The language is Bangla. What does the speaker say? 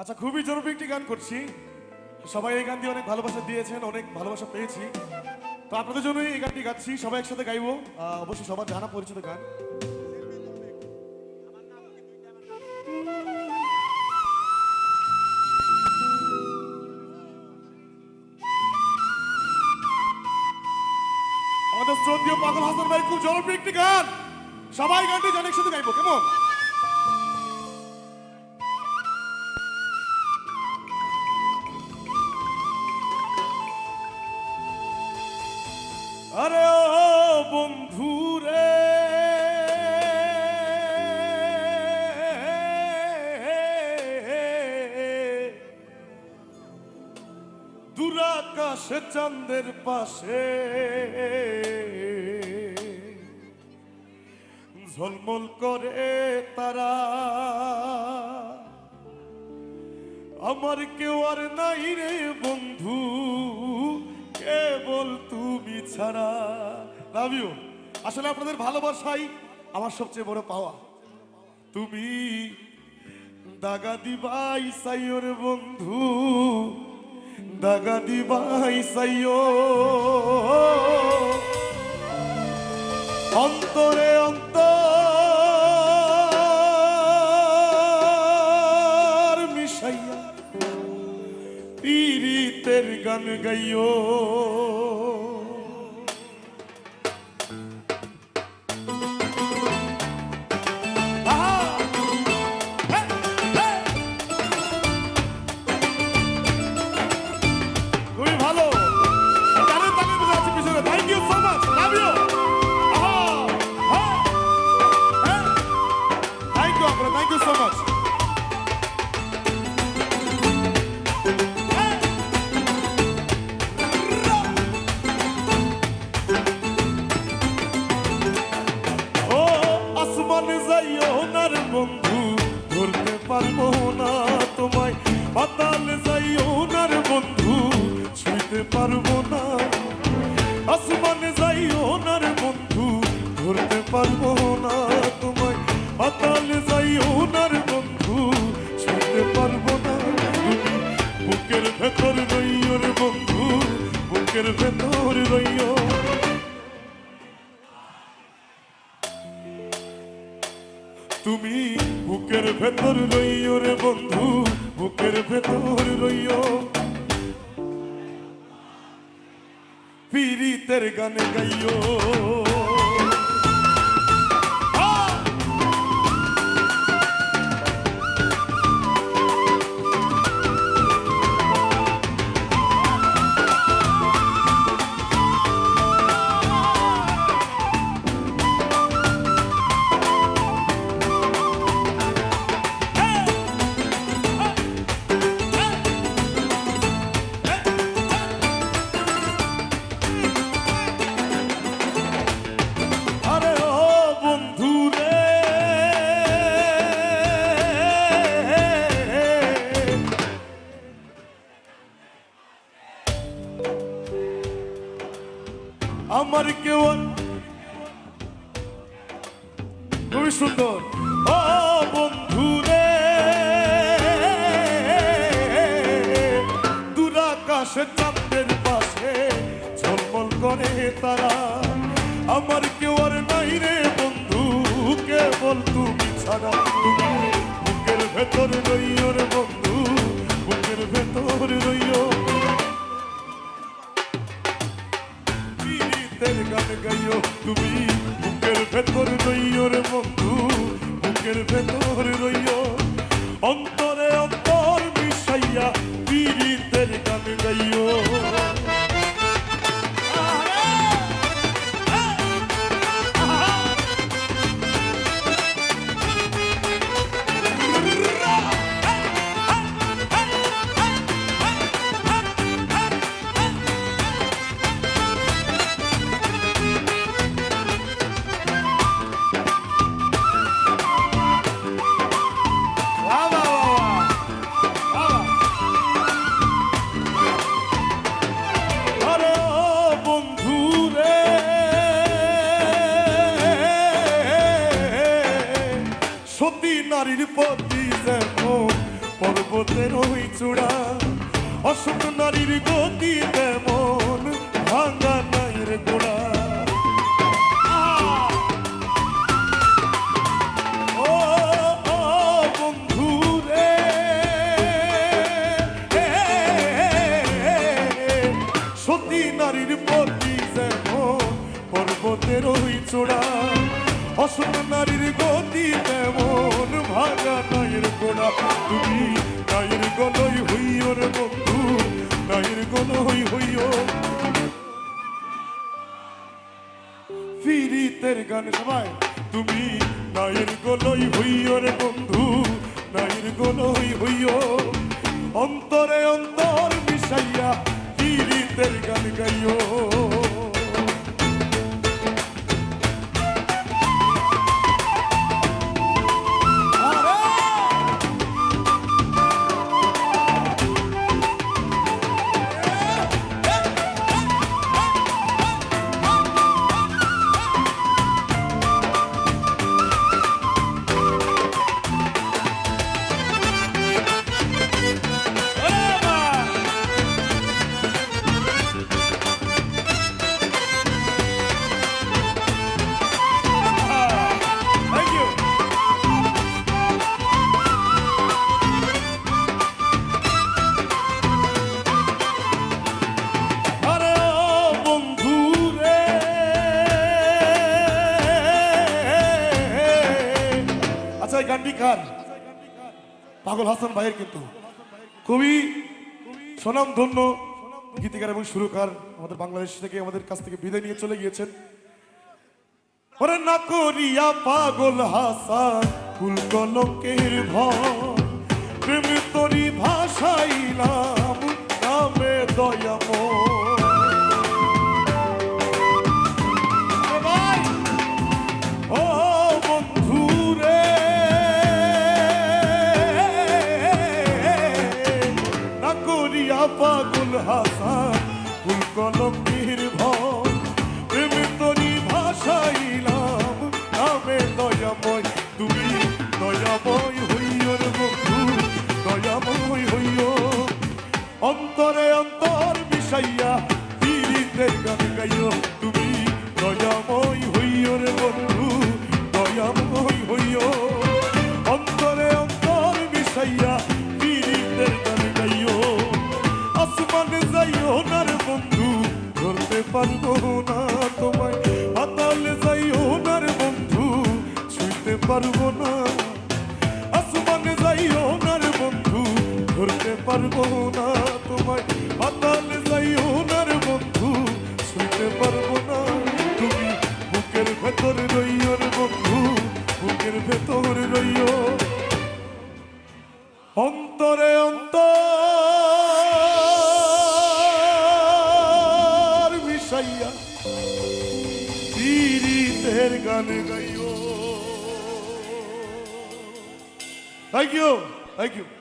আচ্ছা খুবই জরুরি একটি গান করছি। সবাই এই গান দিয়ে অনেক ভালোবাসা দিয়েছেন, অনেক ভালোবাসা পেয়েছি। তো আপনাদের জন্যই এই গানটি গাচ্ছি, সবাই একসাথে গাইবো। অবশ্যই সবার জানা পরিচিত গান। আমাদের শ্রদ্ধীয় পাগল হাসান ভাই, খুব জনপ্রিয় একটি গান। সবাই গানটি জানে, একসাথে গাইবো, কেমন? ও বন্ধু রে দুরাকাশে চাঁদের পাশে ঝলমল করে তারা। আমার কেউ আর নাই রে বন্ধু, কেবল তুমি ছাড়া। লাভ ইউ আসলে আপনাদের ভালোবাসাই আমার সবচেয়ে বড় পাওয়া। তুমি দাগা দিবাই সাইও বন্ধু, দাগা দিবাই সাইও অন্তরে অন্তর মিশাইয়া পীড়িতের গান গাইও যাইও না রে বন্ধু, ধরতে পারব না তোমায়। পাতালে যাইও না রে বন্ধু, ছুঁইতে পারব না। আসমানে যাইও না রে বন্ধু, ধরতে পারব না তোমায়। পাতালে যাইও না রে বন্ধু, ছুঁইতে পারব না বুকের ভেতর রইও রে বন্ধু, বুকের ভেতর রইও তুমি বুকের ভেতর লইও রে বন্ধু বুকের ভেতর লইও পীড়িতের গানে গাইও। আমার কেউ খুবই সুন্দর। ও বন্ধু রে, দুরাকাশে চাঁদের পাশে ঝলমল করে তারা। আমার কেউ আর নাই রে বন্ধু, কেবল তুমি ছাড়া। বুকের ভেতর রইও নারীর যেমন পর্ব পর্বতের ওই চূড়া। অসুখ নারীর গতি তেমন ভাঙা নাইর গোড়া। পর্বতের ওই চূড়া। অসুখ নারীর গতি গোড়া তুমি নাইর গলই হইও রে বন্ধু নাইর গলই হইও ফিরিতের গান সবাই তুমি নাইর গলই হইও রে বন্ধু। নাইর গলই হইও অন্তরে অন্তর মিশাইয়া ফিরিতের গান গাইও এই গানটি কার পাগল হাসান ভাইয়ের কিন্তু খুবই সুনাম ধন্য গীতিকার এবং সুরকার আমাদের বাংলাদেশ থেকে, আমাদের কাছ থেকে বিদায় নিয়ে চলে গিয়েছেন। ওরে না করিয়া পাগল হাসান, ফুল কলঙ্কের ভয় প্রেম তরি ভাসাইলাম নামে দয়াময়। পারব না তোমায়। পাতালে যাইও না রে বন্ধু, ছুঁইতে পারব না। আসমানে যাইও না রে বন্ধু, ধরতে পারব না তোমায়। পাতালে যাইও না রে বন্ধু, ছুঁইতে পারব না। তুমি বুকের ভেতর রইও রে বন্ধু, বুকের ভেতর রইও। অন্তরে অন্তর পীড়িতের গান গাইও থ্যাংক ইউ থ্যাংক ইউ